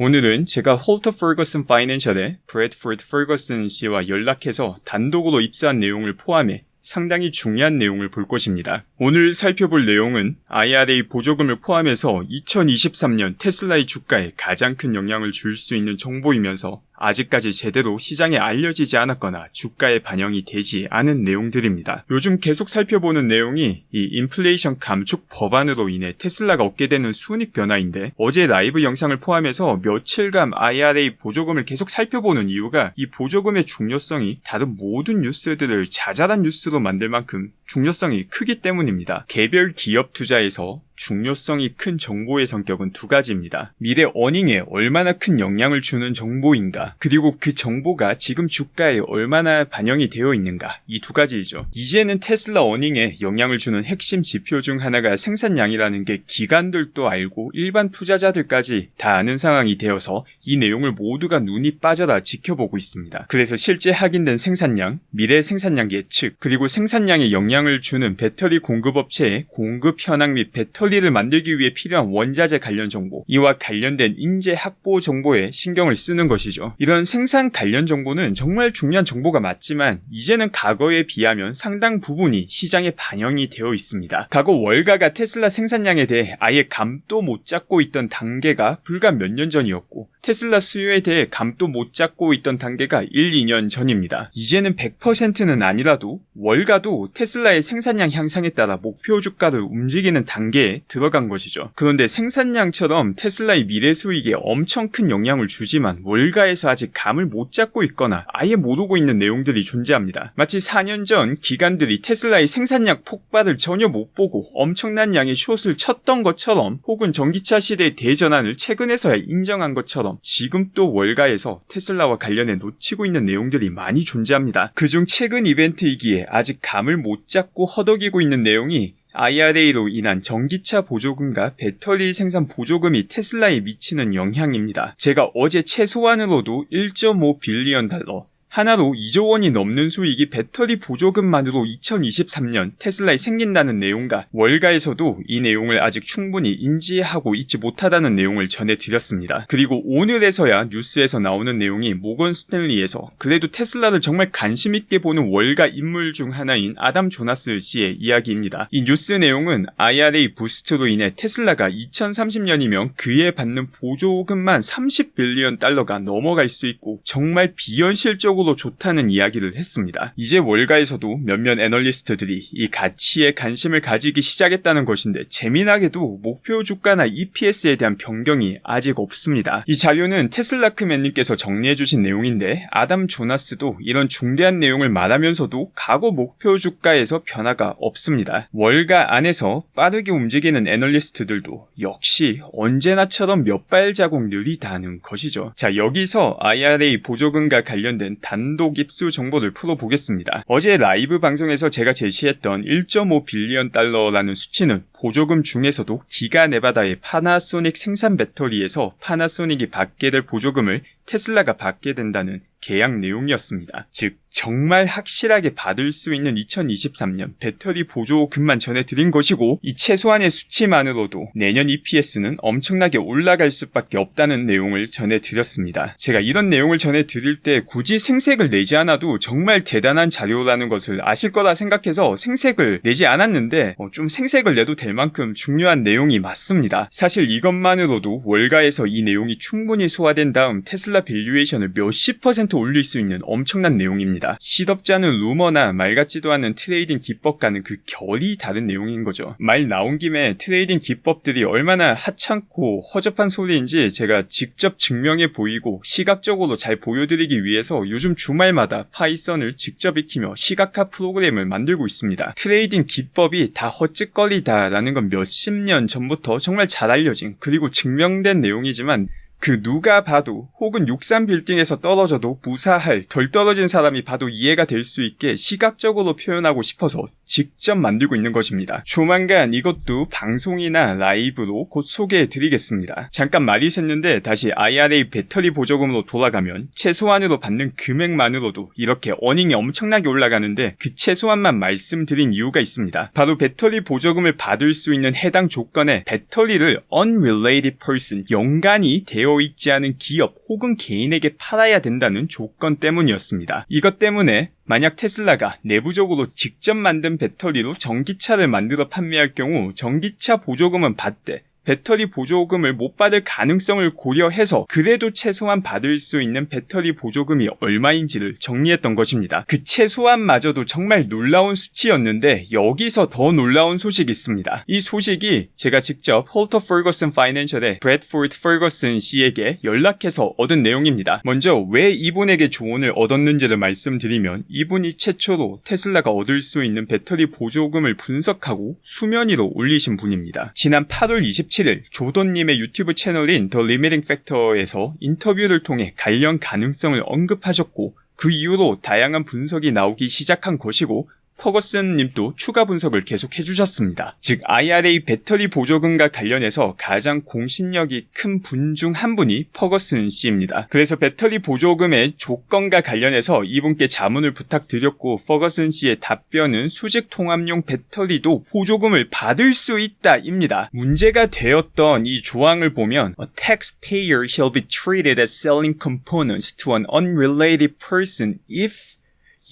오늘은 제가 홀터 퍼거슨 파이낸셜의 브래드포드 퍼거슨 씨와 연락해서 단독으로 입수한 내용을 포함해 상당히 중요한 내용을 볼 것입니다. 오늘 살펴볼 내용은 IRA 보조금을 포함해서 2023년 테슬라의 주가에 가장 큰 영향을 줄 수 있는 정보이면서 아직까지 제대로 시장에 알려지지 않았거나 주가에 반영이 되지 않은 내용들입니다. 요즘 계속 살펴보는 내용이 이 인플레이션 감축 법안으로 인해 테슬라가 얻게 되는 순익 변화인데 어제 라이브 영상을 포함해서 며칠간 IRA 보조금을 계속 살펴보는 이유가 이 보조금의 중요성이 다른 모든 뉴스들을 자잘한 뉴스로 만들 만큼 중요성이 크기 때문입니다. 개별 기업 투자에서 중요성이 큰 정보의 성격은 두 가지입니다. 미래 어닝에 얼마나 큰 영향을 주는 정보인가, 그리고 그 정보가 지금 주가에 얼마나 반영이 되어 있는가, 이 두 가지이죠. 이제는 테슬라 어닝에 영향을 주는 핵심 지표 중 하나가 생산량이라는 게 기관들도 알고 일반 투자자들까지 다 아는 상황이 되어서 이 내용을 모두가 눈이 빠져라 지켜보고 있습니다. 그래서 실제 확인된 생산량, 미래 생산량 예측, 그리고 생산량에 영향을 주는 배터리 공급업체의 공급 현황 및 배터리 배터리를 만들기 위해 필요한 원자재 관련 정보, 이와 관련된 인재 확보 정보에 신경을 쓰는 것이죠. 이런 생산 관련 정보는 정말 중요한 정보가 맞지만 이제는 과거에 비하면 상당 부분이 시장에 반영이 되어 있습니다. 과거 월가가 테슬라 생산량에 대해 아예 감도 못 잡고 있던 단계가 불과 몇 년 전이었고 테슬라 수요에 대해 감도 못 잡고 있던 단계가 1, 2년 전입니다. 이제는 100%는 아니라도 월가도 테슬라의 생산량 향상에 따라 목표 주가를 움직이는 단계에 들어간 것이죠. 그런데 생산량처럼 테슬라의 미래 수익에 엄청 큰 영향을 주지만 월가에서 아직 감을 못 잡고 있거나 아예 모르고 있는 내용들이 존재합니다. 마치 4년 전 기관들이 테슬라의 생산량 폭발을 전혀 못 보고 엄청난 양의 숏을 쳤던 것처럼 혹은 전기차 시대의 대전환을 최근에서야 인정한 것처럼 지금 또 월가에서 테슬라와 관련해 놓치고 있는 내용들이 많이 존재합니다. 그중 최근 이벤트이기에 아직 감을 못 잡고 허덕이고 있는 내용이 IRA로 인한 전기차 보조금과 배터리 생산 보조금이 테슬라에 미치는 영향입니다. 제가 어제 최소한으로도 1.5 빌리언 달러, 하나로 2조 원이 넘는 수익이 배터리 보조금만으로 2023년 테슬라에 생긴다는 내용과 월가에서도 이 내용을 아직 충분히 인지하고 있지 못하다는 내용을 전해드렸습니다. 그리고 오늘에서야 뉴스에서 나오는 내용이 모건 스탠리에서 그래도 테슬라를 정말 관심 있게 보는 월가 인물 중 하나인 아담 조나스 씨의 이야기입니다. 이 뉴스 내용은 IRA 부스트로 인해 테슬라가 2030년이면 그에 받는 보조금만 30빌리언 달러가 넘어갈 수 있고 정말 비현실적으로 전적으로 좋다는 이야기를 했습니다. 이제 월가에서도 몇몇 애널리스트들이 이 가치에 관심을 가지기 시작했다는 것인데 재미나게도 목표 주가나 EPS에 대한 변경이 아직 없습니다. 이 자료는 테슬라크맨님께서 정리해주신 내용인데 아담 조나스도 이런 중대한 내용을 말하면서도 과거 목표 주가에서 변화가 없습니다. 월가 안에서 빠르게 움직이는 애널리스트들도 역시 언제나처럼 몇 발자국 느리다는 것이죠. 자 여기서 IRA 보조금과 관련된 단독 입수 정보를 풀어보겠습니다. 어제 라이브 방송에서 제가 제시했던 1.5 빌리언 달러라는 수치는 보조금 중에서도 기가 네바다의 파나소닉 생산 배터리에서 파나소닉이 받게 될 보조금을 테슬라가 받게 된다는 계약 내용이었습니다. 즉, 정말 확실하게 받을 수 있는 2023년 배터리 보조금만 전해드린 것이고, 이 최소한의 수치만으로도 내년 EPS는 엄청나게 올라갈 수밖에 없다는 내용을 전해드렸습니다. 제가 이런 내용을 전해드릴 때 굳이 생색을 내지 않아도 정말 대단한 자료라는 것을 아실 거라 생각해서 생색을 내지 않았는데, 어, 좀 생색을 내도 될 만큼 중요한 내용이 맞습니다. 사실 이것만으로도 월가에서 이 내용이 충분히 소화된 다음 테슬라 밸류에이션을 몇십 퍼센트10% 올릴 수 있는 엄청난 내용입니다. 시덥지 않은 루머나 말 같지도 않은 트레이딩 기법과는 그 결이 다른 내용인 거죠. 말 나온 김에 트레이딩 기법들이 얼마나 하찮고 허접한 소리인지 제가 직접 증명해 보이고 시각적으로 잘 보여드리기 위해서 요즘 주말마다 파이썬을 직접 익히며 시각화 프로그램을 만들고 있습니다. 트레이딩 기법이 다 헛짓거리다라는 건 몇십 년 전부터 정말 잘 알려진 그리고 증명된 내용이지만 그 누가 봐도 혹은 63 빌딩에서 떨어져도 무사할 덜 떨어진 사람이 봐도 이해가 될 수 있게 시각적으로 표현하고 싶어서 직접 만들고 있는 것입니다. 조만간 이것도 방송이나 라이브로 곧 소개해 드리겠습니다. 잠깐 말이 샜는데 다시 IRA 배터리 보조금으로 돌아가면 최소한으로 받는 금액만으로도 이렇게 어닝이 엄청나게 올라가는데 그 최소한만 말씀드린 이유가 있습니다. 바로 배터리 보조금을 받을 수 있는 해당 조건에 배터리를 unrelated person, 연관이 되어 있지 않은 기업 혹은 개인에게 팔아야 된다는 조건 때문이었습니다. 이것 때문에 만약 테슬라가 내부적으로 직접 만든 배터리로 전기차를 만들어 판매할 경우 전기차 보조금은 받되 배터리 보조금을 못 받을 가능성을 고려해서 그래도 최소한 받을 수 있는 배터리 보조금이 얼마인지를 정리했던 것입니다. 그 최소한마저도 정말 놀라운 수치였는데 여기서 더 놀라운 소식이 있습니다. 이 소식이 제가 직접 홀터 퍼거슨 파이낸셜의 브래드포드 퍼거슨 씨에게 연락해서 얻은 내용입니다. 먼저 왜 이분에게 조언을 얻었는지를 말씀드리면 이분이 최초로 테슬라가 얻을 수 있는 배터리 보조금을 분석하고 수면 위로 올리신 분입니다. 지난 8월 27일 17일 조던님의 유튜브 채널인 더 리미팅 팩터에서 인터뷰를 통해 관련 가능성을 언급하셨고 그 이후로 다양한 분석이 나오기 시작한 것이고 퍼거슨 님도 추가 분석을 계속 해주셨습니다. 즉, IRA 배터리 보조금과 관련해서 가장 공신력이 큰 분 중 한 분이 퍼거슨 씨입니다. 그래서 배터리 보조금의 조건과 관련해서 이분께 자문을 부탁드렸고, 퍼거슨 씨의 답변은 수직 통합용 배터리도 보조금을 받을 수 있다입니다. 문제가 되었던 이 조항을 보면, A taxpayer shall be treated as selling components to an unrelated person if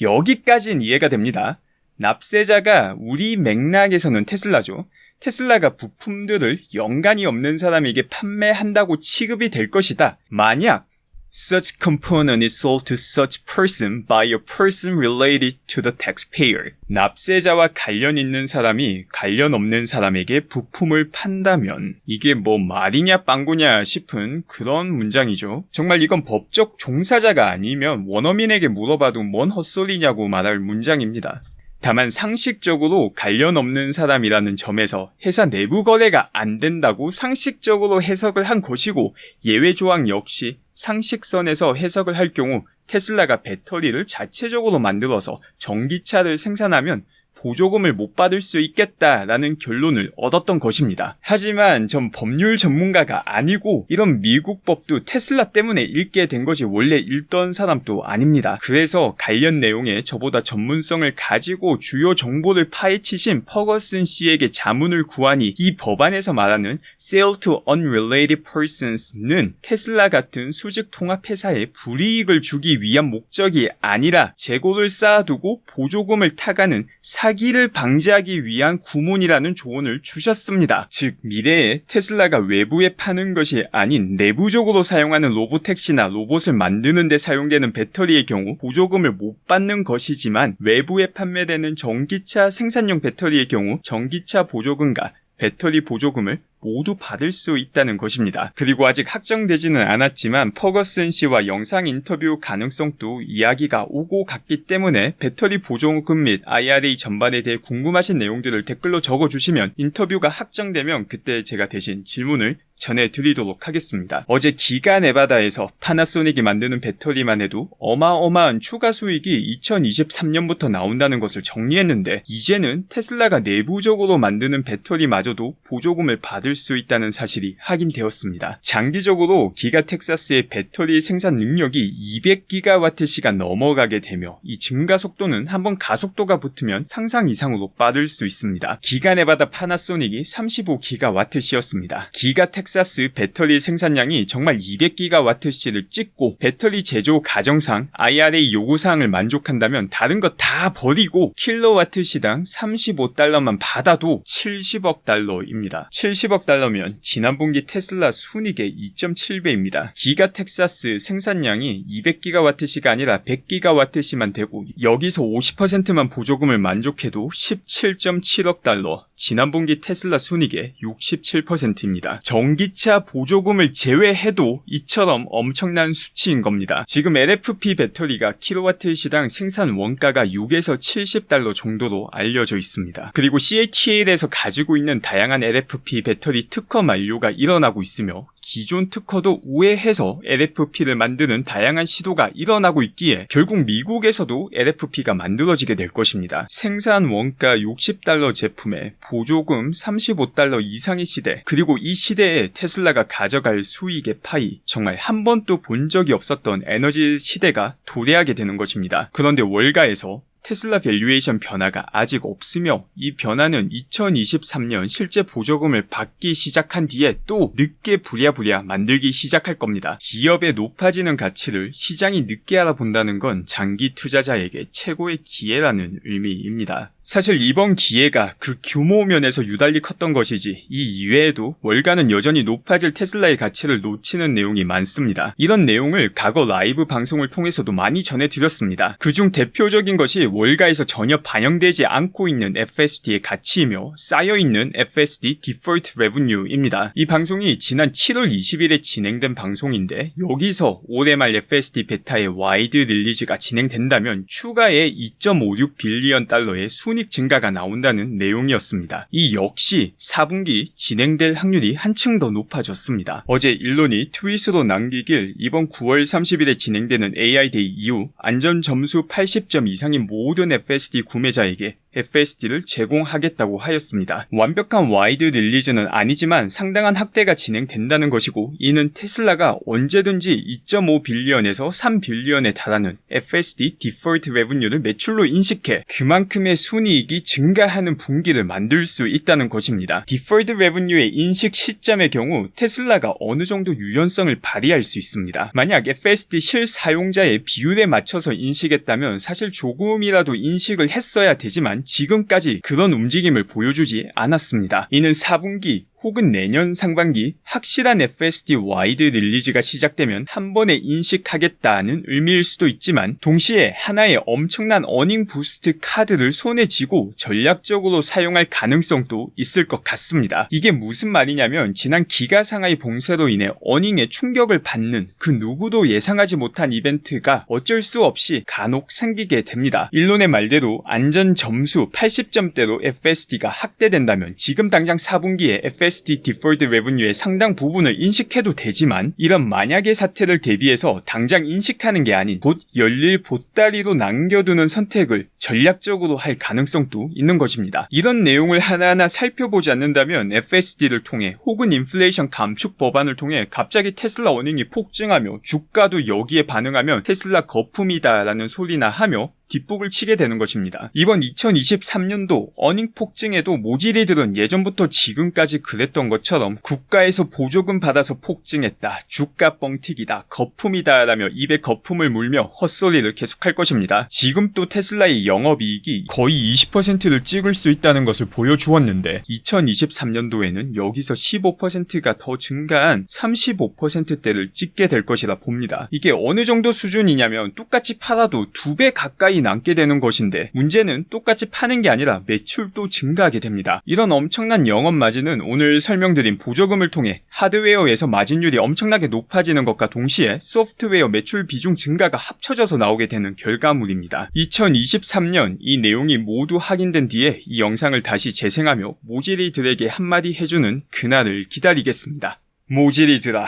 여기까지는 이해가 됩니다. 납세자가 우리 맥락에서는 테슬라죠. 테슬라가 부품들을 연관이 없는 사람에게 판매한다고 취급이 될 것이다. 만약 such component is sold to such person by a person related to the taxpayer. 납세자와 관련 있는 사람이 관련 없는 사람에게 부품을 판다면 이게 뭐 말이냐 빵구냐 싶은 그런 문장이죠. 정말 이건 법적 종사자가 아니면 원어민에게 물어봐도 뭔 헛소리냐고 말할 문장입니다. 다만 상식적으로 관련 없는 사람이라는 점에서 회사 내부 거래가 안 된다고 상식적으로 해석을 한 것이고 예외 조항 역시 상식선에서 해석을 할 경우 테슬라가 배터리를 자체적으로 만들어서 전기차를 생산하면 보조금을 못 받을 수 있겠다라는 결론을 얻었던 것입니다. 하지만 전 법률 전문가가 아니고 이런 미국 법도 테슬라 때문에 읽게 된 것이 원래 읽던 사람도 아닙니다. 그래서 관련 내용에 저보다 전문성을 가지고 주요 정보를 파헤치신 퍼거슨 씨에게 자문을 구하니 이 법안에서 말하는 sale to unrelated persons는 테슬라 같은 수직 통합 회사에 불이익을 주기 위한 목적이 아니라 재고를 쌓아두고 보조금을 타가는 사 사기를 방지하기 위한 구문이라는 조언을 주셨습니다. 즉 미래에 테슬라가 외부에 파는 것이 아닌 내부적으로 사용하는 로보택시나 로봇을 만드는 데 사용되는 배터리의 경우 보조금을 못 받는 것이지만 외부에 판매되는 전기차 생산용 배터리의 경우 전기차 보조금과 배터리 보조금을 모두 받을 수 있다는 것입니다. 그리고 아직 확정되지는 않았지만 퍼거슨 씨와 영상 인터뷰 가능성도 이야기가 오고 갔기 때문에 배터리 보조금 및 IRA 전반에 대해 궁금하신 내용들을 댓글로 적어주시면 인터뷰가 확정되면 그때 제가 대신 질문을 전해드리도록 하겠습니다. 어제 기가 네바다에서 파나소닉이 만드는 배터리만 해도 어마어마한 추가 수익이 2023년부터 나온다는 것을 정리했는데 이제는 테슬라가 내부적으로 만드는 배터리마저도 보조금을 받을 수 있다는 사실이 확인되었습니다. 장기적으로 기가 텍사스의 배터리 생산 능력이 200기가와트시가 넘어가게 되며 이 증가 속도는 한번 가속도가 붙으면 상상 이상으로 빠를 수 있습니다. 기가 네바다 파나소닉이 35기가와트시였습니다. 기가 텍 텍사스 배터리 생산량이 정말 200기가와트시를 찍고 배터리 제조 가정상 IRA 요구사항을 만족한다면 다른 거다 버리고 킬로와트 시당 35달러만 받아도 70억 달러입니다. 70억 달러면 지난 분기 테슬라 순이익의 2.7배입니다. 기가 텍사스 생산량이 200기가와트시가 아니라 100기가와트시만 되고 여기서 50%만 보조금을 만족해도 17.7억 달러 지난 분기 테슬라 순이익의 67%입니다. 전기차 보조금을 제외해도 이처럼 엄청난 수치인 겁니다. 지금 LFP 배터리가 킬로와트 시당 생산 원가가 6에서 70달러 정도로 알려져 있습니다. 그리고 CATL에서 가지고 있는 다양한 LFP 배터리 특허 만료가 일어나고 있으며 기존 특허도 우회해서 LFP를 만드는 다양한 시도가 일어나고 있기에 결국 미국에서도 LFP가 만들어지게 될 것입니다. 생산 원가 60달러 제품에 보조금 35달러 이상의 시대, 그리고 이 시대에 테슬라가 가져갈 수익의 파이, 정말 한 번도 본 적이 없었던 에너지 시대가 도래하게 되는 것입니다. 그런데 월가에서 테슬라 밸류에이션 변화가 아직 없으며 이 변화는 2023년 실제 보조금을 받기 시작한 뒤에 또 늦게 부랴부랴 만들기 시작할 겁니다. 기업의 높아지는 가치를 시장이 늦게 알아본다는 건 장기 투자자에게 최고의 기회라는 의미입니다. 사실 이번 기회가 그 규모 면에서 유달리 컸던 것이지 이 이외에도 월가는 여전히 높아질 테슬라의 가치를 놓치는 내용이 많습니다. 이런 내용을 과거 라이브 방송을 통해서도 많이 전해드렸습니다. 그중 대표적인 것이 월가에서 전혀 반영되지 않고 있는 FSD의 가치이며 쌓여있는 FSD Default Revenue입니다. 이 방송이 지난 7월 20일에 진행된 방송인데 여기서 올해 말 FSD 베타의 와이드 릴리즈가 진행된다면 추가의 2.56 빌리언 달러의 순 순익 증가가 나온다는 내용이었습니다. 이 역시 4분기 진행될 확률이 한층 더 높아졌습니다. 어제 일론이 트윗으로 남기길 이번 9월 30일에 진행되는 AI 데이 이후 안전 점수 80점 이상인 모든 FSD 구매자에게 FSD를 제공하겠다고 하였습니다. 완벽한 와이드 릴리즈는 아니지만 상당한 확대가 진행된다는 것이고 이는 테슬라가 언제든지 2.5 빌리언에서 3 빌리언에 달하는 FSD 디폴트 레브뉴를 매출로 인식해 그만큼의 순이익이 증가하는 분기를 만들 수 있다는 것입니다. 디폴트 레브뉴의 인식 시점의 경우 테슬라가 어느 정도 유연성을 발휘할 수 있습니다. 만약 FSD 실 사용자의 비율에 맞춰서 인식했다면 사실 조금이라도 인식을 했어야 되지만 지금까지 그런 움직임을 보여주지 않았습니다. 이는 4분기 혹은 내년 상반기 확실한 FSD 와이드 릴리즈가 시작되면 한 번에 인식하겠다는 의미일 수도 있지만 동시에 하나의 엄청난 어닝 부스트 카드를 손에 쥐고 전략적으로 사용할 가능성도 있을 것 같습니다. 이게 무슨 말이냐면 지난 기가 상하이 봉쇄로 인해 어닝에 충격을 받는 그 누구도 예상하지 못한 이벤트가 어쩔 수 없이 간혹 생기게 됩니다. 일론의 말대로 안전 점수 80점대로 FSD가 확대된다면 지금 당장 4분기에 FSD USD 디폴트 레브뉴의 상당 부분을 인식해도 되지만 이런 만약의 사태를 대비해서 당장 인식하는 게 아닌 곧 열릴 보따리로 남겨두는 선택을 전략적으로 할 가능성도 있는 것입니다. 이런 내용을 하나하나 살펴보지 않는다면 FSD를 통해 혹은 인플레이션 감축 법안을 통해 갑자기 테슬라 어닝이 폭증하며 주가도 여기에 반응하면 테슬라 거품이다라는 소리나 하며 뒷북을 치게 되는 것입니다. 이번 2023년도 어닝 폭증에도 모질이 들은 예전부터 지금까지 그랬던 것처럼 국가에서 보조금 받아서 폭증했다. 주가 뻥튀기다. 거품이다. 라며 입에 거품을 물며 헛소리를 계속할 것입니다. 지금 또 테슬라의 영업이익이 거의 20%를 찍을 수 있다는 것을 보여주었는데 2023년도에는 여기서 15%가 더 증가한 35%대를 찍게 될 것이라 봅니다. 이게 어느 정도 수준이냐면 똑같이 팔아도 두 배 가까이 가까이 남게 되는 것인데 문제는 똑같이 파는 게 아니라 매출도 증가하게 됩니다. 이런 엄청난 영업 마진은 오늘 설명드린 보조금을 통해 하드웨어에서 마진율이 엄청나게 높아지는 것과 동시에 소프트웨어 매출 비중 증가가 합쳐져서 나오게 되는 결과물입니다. 2023년 이 내용이 모두 확인된 뒤에 이 영상을 다시 재생하며 모지리들에게 한마디 해주는 그날을 기다리겠습니다. 모지리들아,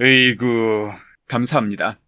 으이구, 감사합니다.